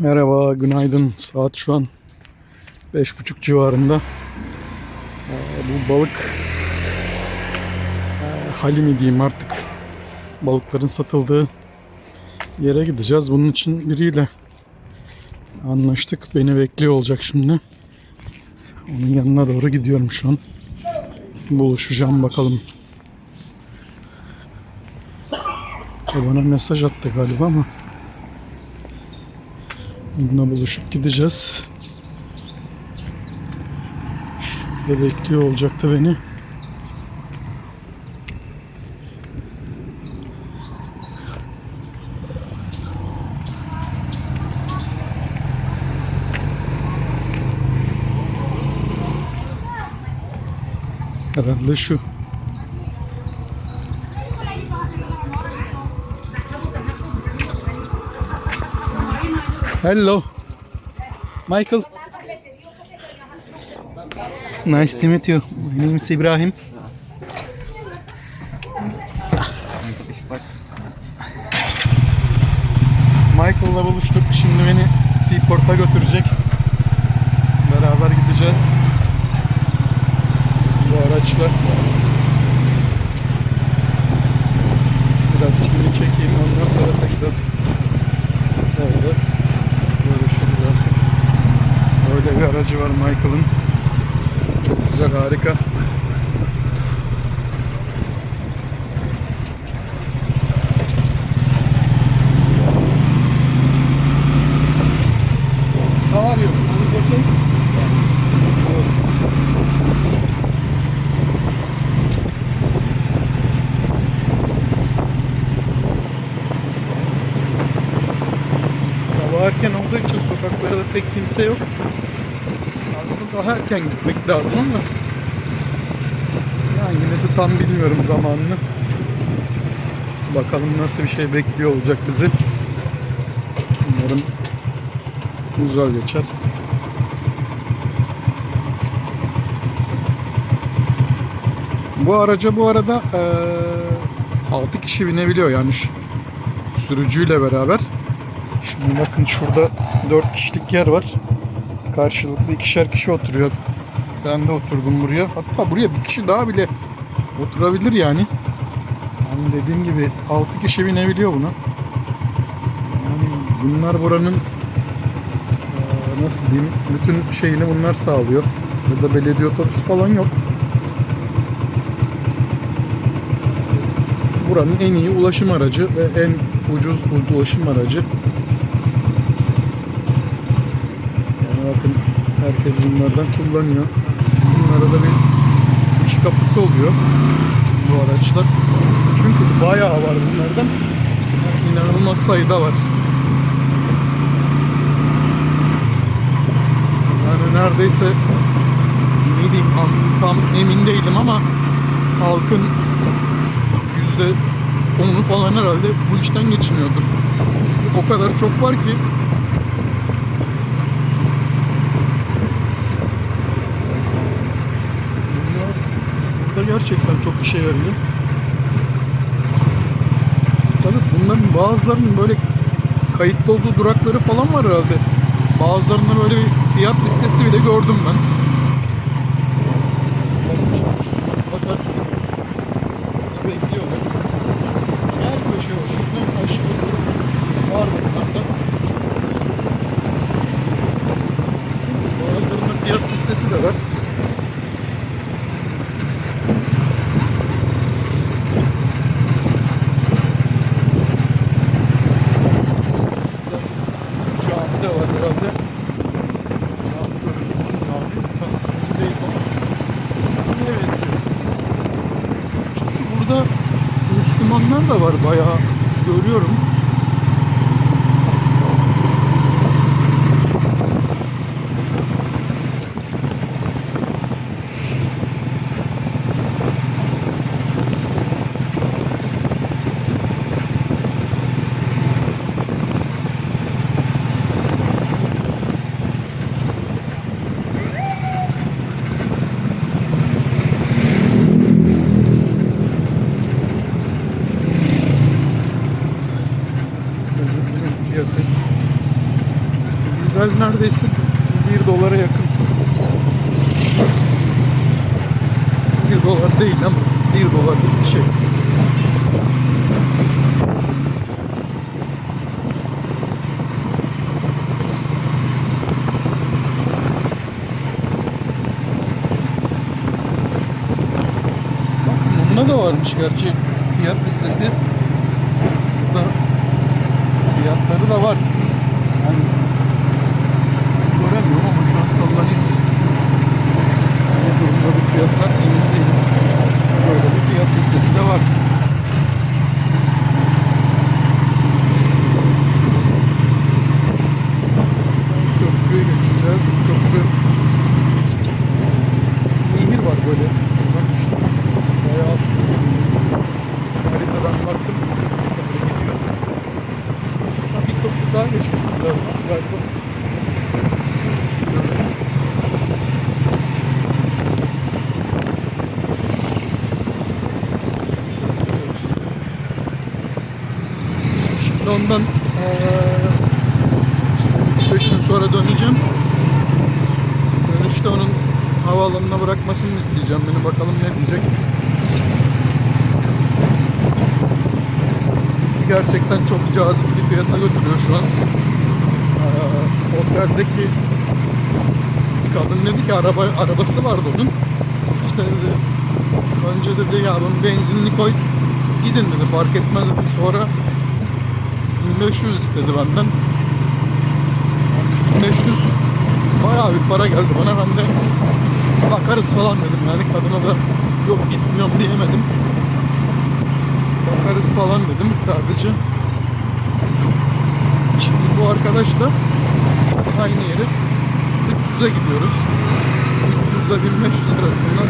Merhaba, günaydın. Saat şu an beş buçuk civarında. Ee, bu balık e, hali mi diyeyim artık balıkların satıldığı yere gideceğiz. Bunun için biriyle anlaştık. Beni bekliyor olacak şimdi. Onun yanına doğru gidiyorum şu an. Buluşacağım bakalım. O bana mesaj attı galiba ama Onunla buluşup gideceğiz. Şurada bekliyor olacaktı beni. Herhalde şu. Hello. Michael. Nice to meet you. My name is Ibrahim. Michael'la buluştuk. Şimdi beni Seaport'a götürecek. Beraber gideceğiz. Bu araçla. Biraz şimdi çekeyim. Ondan sonra tekrar artık. Öyle bir aracı var Michael'ın. Çok güzel, harika. Erken olduğu için sokaklarda pek kimse yok. Aslında daha erken gitmek lazım ama yani yine de tam bilmiyorum zamanını. Bakalım nasıl bir şey bekliyor olacak bizi. Umarım güzel geçer. Bu araca bu arada eee 6 kişi binebiliyor yani sürücüyle beraber. Şimdi bakın şurada 4 kişilik yer var. Karşılıklı ikişer kişi oturuyor. Ben de oturdum buraya. Hatta buraya bir kişi daha bile oturabilir yani. Yani dediğim gibi 6 kişi binebiliyor buna. Yani bunlar buranın nasıl diyeyim bütün şeyini bunlar sağlıyor. Burada belediye otobüsü falan yok. Buranın en iyi ulaşım aracı ve en ucuz ulaşım aracı. Yani bakın herkes bunlardan kullanıyor. Bunlara da bir iş kapısı oluyor bu araçlar. Çünkü bayağı var bunlardan. İnanılmaz sayıda var. Yani neredeyse ne diyeyim tam emin değilim ama halkın yüzde onu falan herhalde bu işten geçiniyordur. Çünkü o kadar çok var ki bunlar burada gerçekten çok işe yarıyor. Tabii bunların bazılarının böyle kayıtlı olduğu durakları falan var herhalde. Bazılarında böyle bir fiyat listesi bile gördüm ben. Bakarsınız. Burada bekliyorlar. Her köşe var. Şuradan aşağı var bunlarda. Bazılarında fiyat listesi de var. Şurada cami de var herhalde. Cami görünüyor. Cami. Tam değil ama. Camiye benziyor. Çünkü burada Müslümanlar da var bayağı görüyorum. Dizel neredeyse 1 dolara yakın. 1 dolar değil ama 1 dolarlık bir şey. Bunda da varmış gerçi fiyat listesi. Burada fiyatları da var. Yani göremiyorum ama şu an sallanıyor. Ne durumda bu fiyatlar emin değilim. Böyle bir fiyat listesi de var. Köprüye geçeceğiz. Köprü nehir var böyle. Bak işte. Bayağı haritadan baktım. Böyle gidiyor. Ha, bir köprü daha geçmemiz lazım galiba. Şimdi ondan eee, şimdi 3-5 gün sonra döneceğim. Dönüşte onun havaalanına bırakmasını isteyeceğim beni. Bakalım ne diyecek. Çünkü gerçekten çok cazip bir fiyata götürüyor şu an. Oteldeki kadın dedi ki araba arabası vardı onun. İşte dedi, önce dedi ya bunun benzinini koy gidin dedi fark etmez dedi. Sonra 1500 istedi benden. 1500 bayağı bir para geldi bana. Ben de bakarız falan dedim yani kadına da yok gitmiyorum diyemedim. Bakarız falan dedim sadece. Şimdi bu arkadaşla aynı yere 300'e gidiyoruz. 300 ile 1500 arasında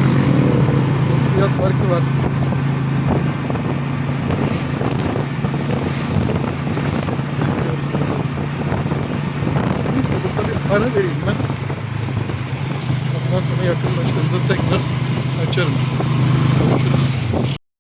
çok fiyat farkı var. Neyse burada bir ara vereyim ben. Ondan sonra yakınlaştığımda tekrar açarım. Görüşürüz.